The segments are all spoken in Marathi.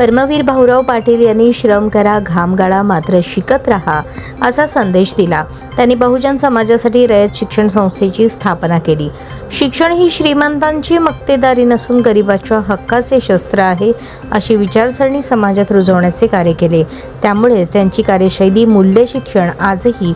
कर्मवीर भाऊराव पाटील यांनी श्रम करा घाम गाळा मात्र शिकत राहा असा संदेश दिला. त्यांनी बहुजन समाजासाठी रयत शिक्षण संस्थेची स्थापना केली. शिक्षण ही श्रीमंतांची मक्तेदारी नसून गरिबाच्या हक्काचे शस्त्र आहे अशी विचारसरणी समाजात रुजवण्याचे कार्य केले. त्यामुळेच त्यांची कार्यशैली मूल्य शिक्षण आजही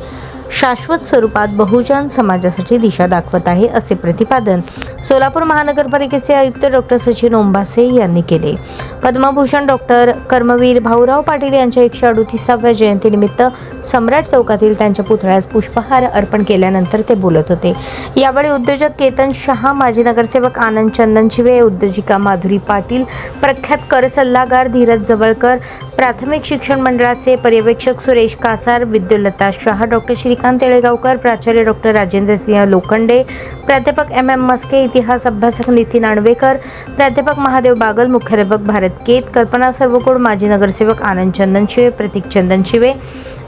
शाश्वत स्वरूपात बहुजन समाजासाठी दिशा दाखवत आहे असे प्रतिपादन सोलापूर महानगरपालिकेचे आयुक्त डॉक्टर सचिन ओंबासे यांनी केले. पद्मभूषण डॉक्टर कर्मवीर भाऊराव पाटील यांच्या एकशे अडुतीसाव्या जयंतीनिमित्त सम्राट चौकातील त्यांच्या पुतळ्यास पुष्पहार अर्पण केल्यानंतर ते बोलत होते. यावेळी उद्योजक केतन शहा माजी नगरसेवक आनंद चंदनशिवे उद्योजिका माधुरी पाटील प्रख्यात कर सल्लागार धीरज जवळकर प्राथमिक शिक्षण मंडळाचे पर्यवेक्षक सुरेश कासार विद्युलता शहा डॉक्टर श्री श्रीकांत येळेगावकर प्राचार्य डॉक्टर राजेंद्र सिंह लोखंडे प्राध्यापक एम एम मस्के इतिहास अभ्यासक नितीन आणवेकर प्राध्यापक महादेव बागल मुख्याध्यापक भारत केत कल्पना सर्वकोड माजी नगरसेवक आनंद चंदनशिवे प्रतीक चंदनशिवे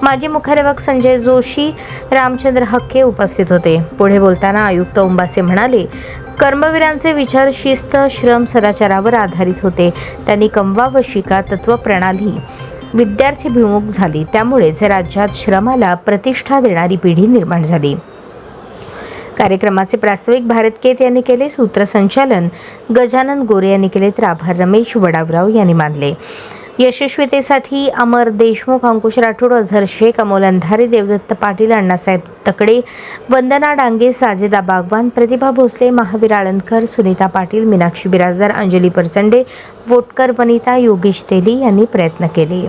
माजी मुख्याध्यापक संजय जोशी रामचंद्र हक्के उपस्थित होते. पुढे बोलताना आयुक्त उंबासे म्हणाले कर्मवीरांचे विचार शिस्त श्रम सदाचारावर आधारित होते. त्यांनी कमवा व शिका तत्व प्रणाली. विद्यार्थीभिमुख झाली. त्यामुळेच राज्यात श्रमाला प्रतिष्ठा देणारी पिढी निर्माण झाली. कार्यक्रमाचे प्रास्ताविक भारत केत यांनी केले सूत्रसंचालन गजानन गोरे यांनी केले तर आभार. रमेश वडावराव यांनी मानले. यशस्वीतेसाठी अमर देशमुख अंकुश राठोड अझर शेख अमोल अंधारे देवदत्त पाटील अण्णासाहेब तकडे वंदना डांगे साजेदा बागवान प्रतिभा भोसले महावीर आळंदकर सुनीता पाटील मीनाक्षी बिराजदार अंजली परचंडे वोटकर वनिता योगेश तेली यांनी प्रयत्न केले.